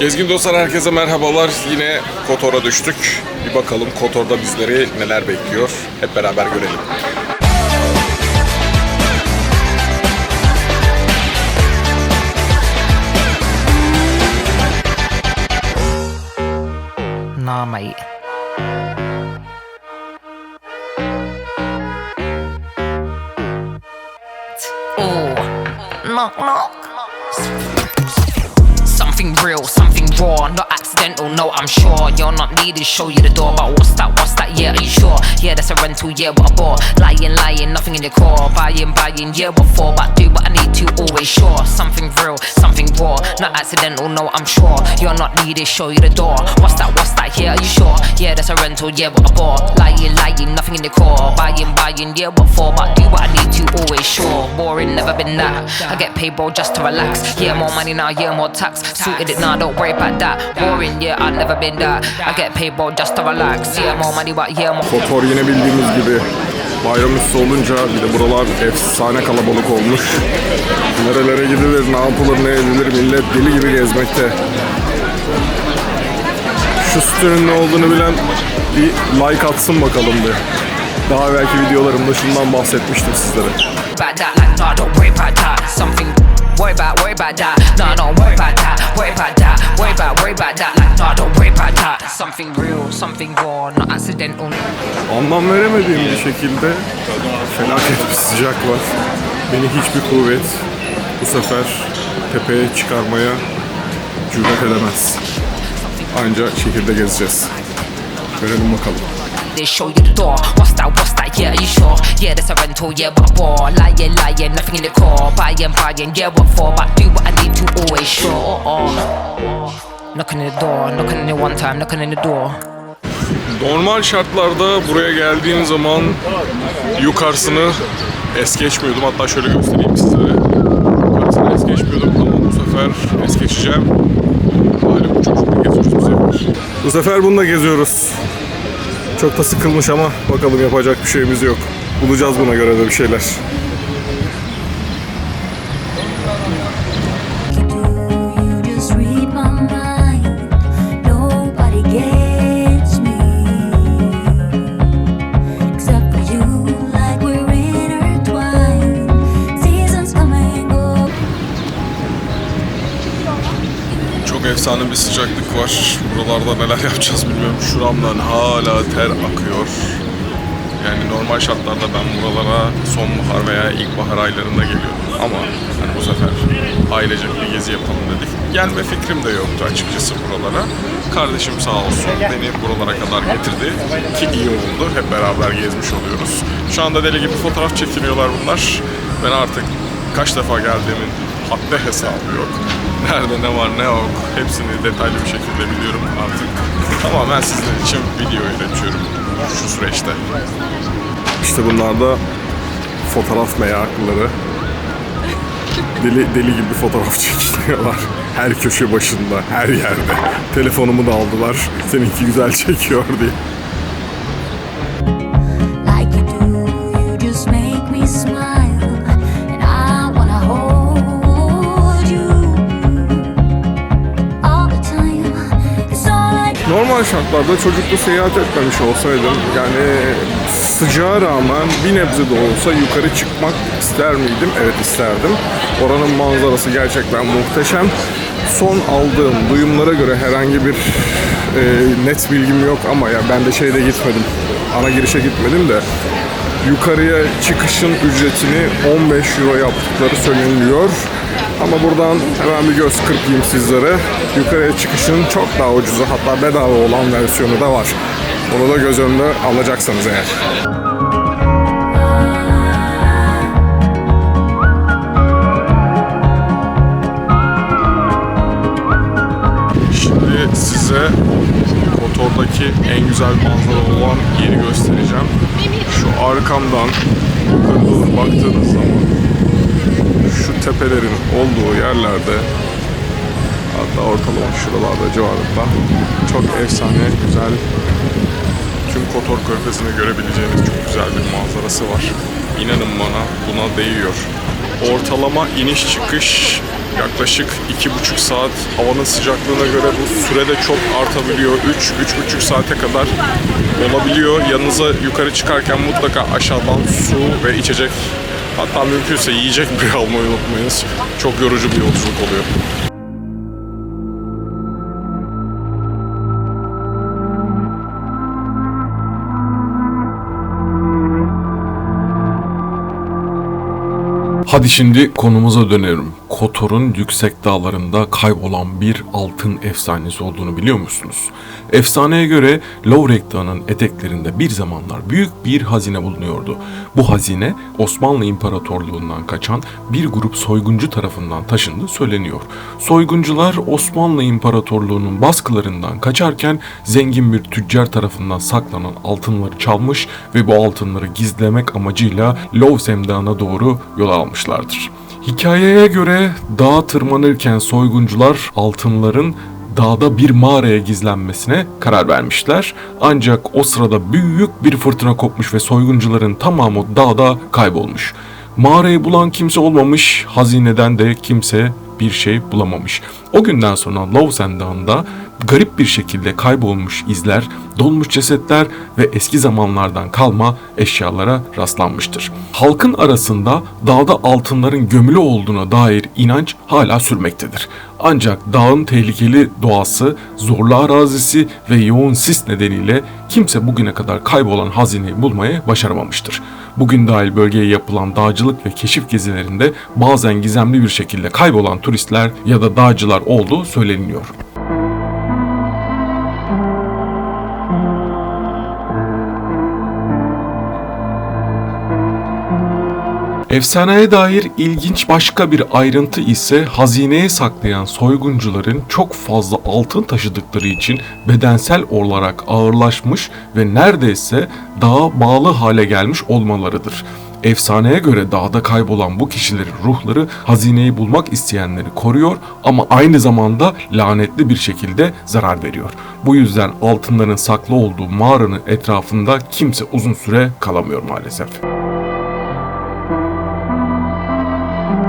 Gezgin dostlar herkese merhabalar. Yine Kotor'a düştük. Bir bakalım Kotor'da bizleri neler bekliyor. Hep beraber görelim. Nah, mate. Oh, knock knock. Something real, raw, not accidental. No, I'm sure you're not needed. Show you the door, but what's that? What's that? Yeah, are you sure? Yeah, that's a rental. Yeah, what a bore. Lying, lying, nothing in your core. Buying, buying. Yeah, what for? But do what I need to. Always sure. Something real, something raw, not accidental. No, I'm sure you're not needed. Show you the door. What's that? What's that? Yeah, are you sure? Yeah, that's a rental. Yeah, what a bore. Lying, lying, nothing in your core. Buying, buying. Yeah, what for? But do what I need to. Always sure. Boring, never been that. I get paid, bro, just to relax. Yeah, more money now. Yeah, more tax. Suited it now. Don't worry about that. Boring, yeah, I've never been that. I get paid, bro, just to relax. Yeah, more money, but yeah, more. Kotor yine bildiğimiz gibi bayram üstü olunca bir de buralar efsane kalabalık olmuş. Nerelere gidilir, ne yapılır, ne edilir millet deli gibi gezmekte. Şu sütunun ne olduğunu bilen bir like atsın bakalım bir. Daha belki videolarımda şundan bahsetmiştim sizlere. Like. Something. Worry about, worry about that. Nah, don't worry about that. Worry about. Worry about, worry about that. Like, nah, don't worry about that. Something real, something raw, not accidental. Anlam veremediğim bir şekilde felaket bir sıcak var. Beni hiçbir kuvvet bu sefer tepeye çıkarmaya cüret edemez. Anca şehirde gezeceğiz. Görelim bakalım. They show you the door. What's that? What's that? Yeah, are you sure? Yeah, that's a rental. Yeah, what a bore. Lying, lying, nothing in the core. Buying, buying. Yeah, what for? But do what I need to. Always sure. Knocking in the door, knocking in it one time, knocking in the door. Normal şartlarda buraya geldiğim zaman yukarısını es geçmiyordum. Hatta şöyle göstereyim sizlere. Yukarısını es geçmiyordum ama bu sefer es geçeceğim. Böyle bu çocukla geziyoruz bu sefer. Bu sefer bununla geziyoruz. Çok da sıkılmış ama bakalım yapacak bir şeyimiz yok. Bulacağız buna göre de bir şeyler. Sıcaklık var. Buralarda neler yapacağız bilmiyorum. Şuramdan hala ter akıyor. Yani normal şartlarda ben buralara sonbahar veya ilkbahar aylarında geliyorum. Ama hani bu sefer ailecek bir gezi yapalım dedik. Gelme fikrim de yoktu açıkçası buralara. Kardeşim sağ olsun beni buralara kadar getirdi. Ki iyi oldu. Hep beraber gezmiş oluyoruz. Şu anda deli gibi fotoğraf çekiniyorlar bunlar. Ben artık kaç defa geldiğimin haddi hesabı yok. Nerede ne var ne yok hepsini detaylı bir şekilde biliyorum artık. Tamamen sizler için video üretiyorum şu süreçte. İşte bunlar da fotoğraf meraklıları. Deli, deli gibi fotoğraf çekiliyorlar. Her köşe başında, her yerde. Telefonumu da aldılar. Seninki güzel çekiyor diye. Normal şartlarda çocuklu seyahat etmemiş olsaydım yani sıcağa rağmen bir nebze de olsa yukarı çıkmak ister miydim? Evet isterdim. Oranın manzarası gerçekten muhteşem. Son aldığım duyumlara göre herhangi bir e, net bilgim yok ama ya ben de şeyde gitmedim. Ana girişe gitmedim de yukarıya çıkışın ücretini 15 euro yaptıkları söyleniliyor. Ama buradan hemen bir göz kırpayım sizlere. Yukarıya çıkışın çok daha ucuzu hatta bedava olan versiyonu da var. Onu da göz önünde alacaksanız eğer. Şimdi size Kotor'daki en güzel manzara olan yeri göstereceğim. Şu arkamdan yukarı baktığınız zaman şu tepelerin olduğu yerlerde hatta ortalama şuralarda civarında çok efsane güzel tüm Kotor Körfezi'ni görebileceğiniz çok güzel bir manzarası var. İnanın bana buna değiyor. Ortalama iniş çıkış Yaklaşık iki buçuk saat havanın sıcaklığına göre bu süre de çok artabiliyor. 3 üç buçuk saate kadar olabiliyor. Yanınıza yukarı çıkarken mutlaka aşağıdan su ve içecek hatta mümkünse yiyecek bir almayı unutmayınız. Çok yorucu bir yolculuk oluyor. Hadi şimdi konumuza dönelim. Kotor'un yüksek dağlarında kaybolan bir altın efsanesi olduğunu biliyor musunuz? Efsaneye göre Lovrek Dağı'nın eteklerinde bir zamanlar büyük bir hazine bulunuyordu. Bu hazine Osmanlı İmparatorluğundan kaçan bir grup soyguncu tarafından taşındığı söyleniyor. Soyguncular Osmanlı İmparatorluğu'nun baskılarından kaçarken zengin bir tüccar tarafından saklanan altınları çalmış ve bu altınları gizlemek amacıyla Lovsem Dağı'na doğru yol almışlardır. Hikayeye göre dağa tırmanırken soyguncular altınların dağda bir mağaraya gizlenmesine karar vermişler. Ancak o sırada büyük bir fırtına kopmuş ve soyguncuların tamamı dağda kaybolmuş. Mağarayı bulan kimse olmamış, hazineden de kimse bir şey bulamamış. O günden sonra Lowsen Dağı'nda garip bir şekilde kaybolmuş izler, dolmuş cesetler ve eski zamanlardan kalma eşyalara rastlanmıştır. Halkın arasında dağda altınların gömülü olduğuna dair inanç hala sürmektedir. Ancak dağın tehlikeli doğası, zorlu arazisi ve yoğun sis nedeniyle kimse bugüne kadar kaybolan hazineyi bulmayı başaramamıştır. Bugün dahil bölgeye yapılan dağcılık ve keşif gezilerinde bazen gizemli bir şekilde kaybolan turistler ya da dağcılar olduğu söyleniyor. Efsaneye dair ilginç başka bir ayrıntı ise hazineyi saklayan soyguncuların çok fazla altın taşıdıkları için bedensel olarak ağırlaşmış ve neredeyse dağa bağlı hale gelmiş olmalarıdır. Efsaneye göre dağda kaybolan bu kişilerin ruhları hazineyi bulmak isteyenleri koruyor ama aynı zamanda lanetli bir şekilde zarar veriyor. Bu yüzden altınların saklı olduğu mağaranın etrafında kimse uzun süre kalamıyor maalesef.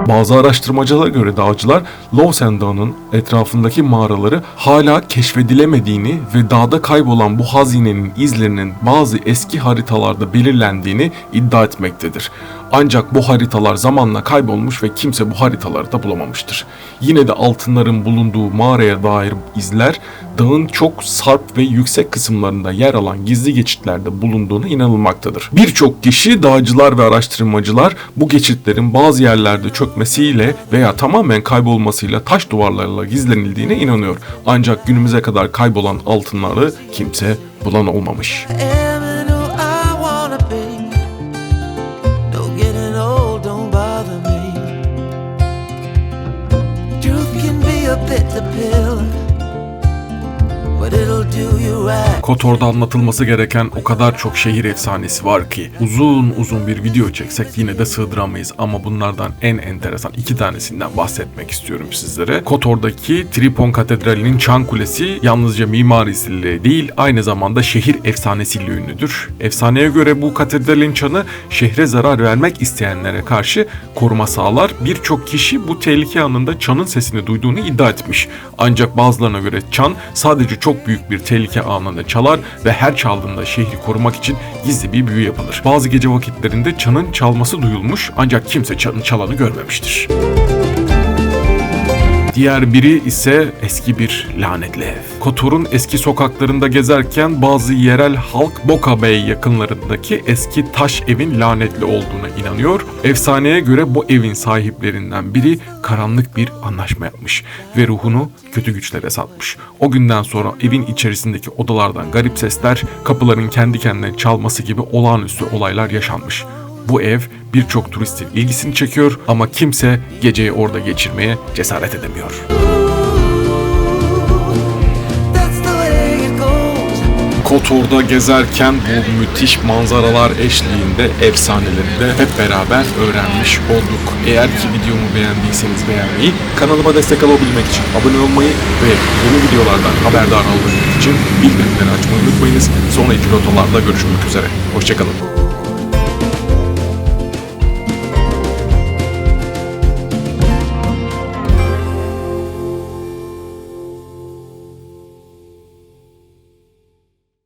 Bazı araştırmacılara göre dağcılar Lowsen Dağı'nın etrafındaki mağaraları hala keşfedilemediğini ve dağda kaybolan bu hazinenin izlerinin bazı eski haritalarda belirlendiğini iddia etmektedir. Ancak bu haritalar zamanla kaybolmuş ve kimse bu haritaları da bulamamıştır. Yine de altınların bulunduğu mağaraya dair izler dağın çok sarp ve yüksek kısımlarında yer alan gizli geçitlerde bulunduğunu inanılmaktadır. Birçok kişi dağcılar ve araştırmacılar bu geçitlerin bazı yerlerde çökmesiyle veya tamamen kaybolmasıyla taş duvarlarla gizlenildiğine inanıyor. Ancak günümüze kadar kaybolan altınları kimse bulan olmamış. am and who I Kotor'da anlatılması gereken o kadar çok şehir efsanesi var ki uzun uzun bir video çeksek yine de sığdıramayız ama bunlardan en enteresan iki tanesinden bahsetmek istiyorum sizlere. Kotor'daki Tripon Katedrali'nin çan kulesi yalnızca mimarisiyle değil aynı zamanda şehir efsanesiyle ünlüdür. Efsaneye göre bu katedralin çanı şehre zarar vermek isteyenlere karşı koruma sağlar. Birçok kişi bu tehlike anında çanın sesini duyduğunu iddia etmiş. Ancak bazılarına göre çan sadece çok büyük bir tehlike anında çalar ve her çaldığında şehri korumak için gizli bir büyü yapılır. Bazı gece vakitlerinde çanın çalması duyulmuş ancak kimse çanın çalanı görmemiştir. Diğer biri ise eski bir lanetli ev. Kotor'un eski sokaklarında gezerken bazı yerel halk Boka Bey yakınlarındaki eski taş evin lanetli olduğuna inanıyor. Efsaneye göre bu evin sahiplerinden biri karanlık bir anlaşma yapmış ve ruhunu kötü güçlere satmış. O günden sonra evin içerisindeki odalardan garip sesler, kapıların kendi kendine çalması gibi olağanüstü olaylar yaşanmış. Bu ev birçok turistin ilgisini çekiyor ama kimse geceyi orada geçirmeye cesaret edemiyor. Kotor'da gezerken bu müthiş manzaralar eşliğinde efsaneleri de hep beraber öğrenmiş olduk. Eğer ki videomu beğendiyseniz beğenmeyi, kanalıma destek olabilmek için abone olmayı ve yeni videolardan haberdar olmak için bildirimleri açmayı unutmayınız. Sonraki rotalarda görüşmek üzere. Hoşçakalın.